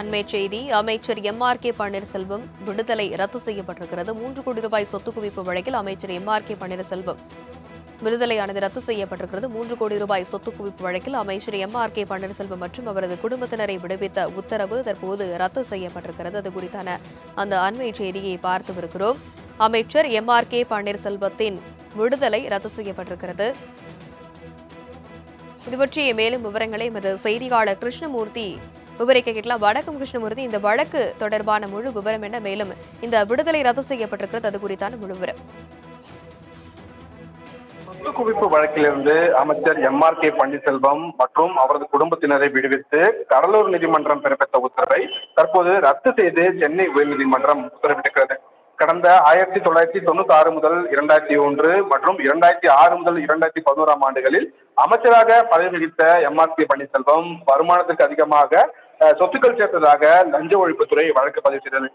அண்மை செய்தி அமைச்சர் எம். ஆர். கே. பன்னீர்செல்வம் விடுதலை ரத்து செய்யப்பட்டிருக்கிறது. மூன்று கோடி ரூபாய் சொத்து குவிப்பு வழக்கில் அமைச்சர் எம். ஆர். கே. பன்னீர்செல்வம் விடுதலையானது ரத்து செய்யப்பட்டிருக்கிறது. மூன்று கோடி ரூபாய் சொத்து குவிப்பு வழக்கில் அமைச்சர் எம். ஆர். கே. பன்னீர்செல்வம் மற்றும் அவரது குடும்பத்தினரை விடுவித்த உத்தரவு தற்போது ரத்து செய்யப்பட்டிருக்கிறது. அது குறித்தான அந்த அண்மை செய்தியை பார்த்துவிருக்கிறோம். அமைச்சர் எம். ஆர். கே. பன்னீர்செல்வத்தின் விடுதலை ரத்து செய்யப்பட்டிருக்கிறது. இது பற்றிய மேலும் விவரங்களை எமது செய்தியாளர் கிருஷ்ணமூர்த்தி விவரிக்க கேட்கலாம் வணக்கம் கிருஷ்ணமூர்த்தி இந்த வழக்கு தொடர்பான முழு விவரம் என்ன? மேலும் இந்த விடுதலை ரத்து செய்யப்பட்டிருக்கிறது. அது குறித்தான முழு விவரம். சொத்து குவிப்பு வழக்கிலிருந்து அமைச்சர் எம் ஆர் கே பன்னீர்செல்வம் மற்றும் அவரது குடும்பத்தினரை விடுவித்து கடலூர் நீதிமன்றம் பிறப்பித்த உத்தரவை தற்போது ரத்து செய்து சென்னை உயர்நீதிமன்றம் உத்தரவிட்டிருக்கிறது. கடந்த ஆயிரத்தி தொள்ளாயிரத்தி தொண்ணூத்தி ஆறு முதல் இரண்டாயிரத்தி ஒன்று மற்றும் இரண்டாயிரத்தி ஆறு முதல் இரண்டாயிரத்தி பதினோராம் ஆண்டுகளில் அமைச்சராக பதவி வகித்த எம் ஆர் கே பன்னீர்செல்வம் வருமானத்துக்கு அதிகமாக சொத்துக்கள் சேர்த்ததாக லஞ்ச ஒழிப்புத்துறை வழக்கு பதிவு செய்தது.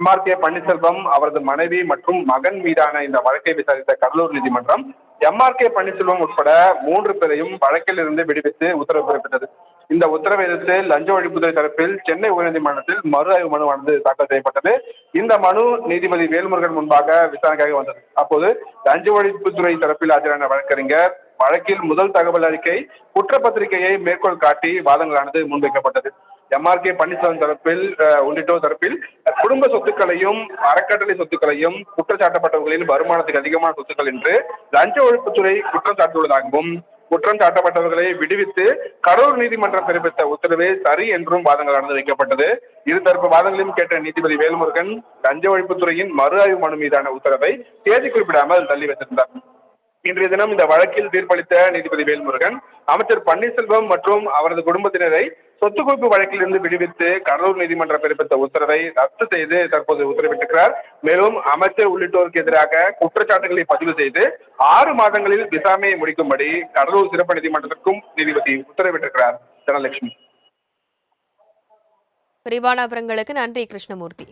எம் ஆர் கே பன்னீர்செல்வம் அவரது மனைவி மற்றும் மகன் மீதான இந்த வழக்கை விசாரித்த கடலூர் நீதிமன்றம் எம் ஆர் கே பன்னீர்செல்வம் உட்பட மூன்று பேரையும் வழக்கில் இருந்து விடுவித்து உத்தரவு பிறப்பித்தது. இந்த உத்தரவை எதிர்த்து லஞ்ச ஒழிப்புத்துறை தரப்பில் சென்னை உயர்நீதிமன்றத்தில் மறு ஆய்வு மனுவானது தாக்கல் செய்யப்பட்டது. இந்த மனு நீதிபதி வேல்முருகன் முன்பாக விசாரணைக்காக வந்தது. அப்போது லஞ்ச ஒழிப்புத்துறை தரப்பில் ஆஜரான வழக்கறிஞர் வழக்கில் முதல் தகவல் அறிக்கை குற்றப்பத்திரிகையை மேற்கோள் காட்டி வாதங்களானது முன்வைக்கப்பட்டது. எம்ஆர்கே பன்னீர்செல்வம் தரப்பில் உள்ளிட்டோர் தரப்பில் குடும்ப சொத்துக்களையும் அறக்கட்டளை சொத்துக்களையும் குற்றச்சாட்டப்பட்டவர்களின் வருமானத்துக்கு அதிகமான சொத்துக்கள் என்று லஞ்ச ஒழிப்புத்துறை குற்றம் சாட்டியுள்ளதாகவும் குற்றம் சாட்டப்பட்டவர்களை விடுவித்து கரூர் நீதிமன்றம் பிறப்பித்த உத்தரவே சரி என்றும் வாதங்கள் நடந்து வைக்கப்பட்டது. இருதரப்பு வாதங்களையும் கேட்ட நீதிபதி வேல்முருகன் லஞ்ச ஒழிப்புத்துறையின் மறு ஆய்வு மனு மீதான உத்தரவை தேதி குறிப்பிடாமல் தள்ளி வைத்திருந்தார். இன்றைய தினம் இந்த வழக்கில் தீர்ப்பளித்த நீதிபதி வேல்முருகன் அமைச்சர் பன்னீர்செல்வம் மற்றும் அவரது குடும்பத்தினரை சொத்து குவிப்பு வழக்கில் இருந்து விடுவித்து கடலூர் நீதிமன்றம் பிறப்பித்த உத்தரவை ரத்து செய்து தற்போது உத்தரவிட்டிருக்கிறார். மேலும் அமைச்சர் உள்ளிட்டோருக்கு எதிராக குற்றச்சாட்டுகளை பதிவு செய்து ஆறு மாதங்களில் விசாரணையை முடிக்கும்படி கடலூர் சிறப்பு நீதிமன்றத்திற்கும் நீதிபதி உத்தரவிட்டிருக்கிறார். தனலட்சுமி. விரிவான விவரங்களுக்கு நன்றி கிருஷ்ணமூர்த்தி.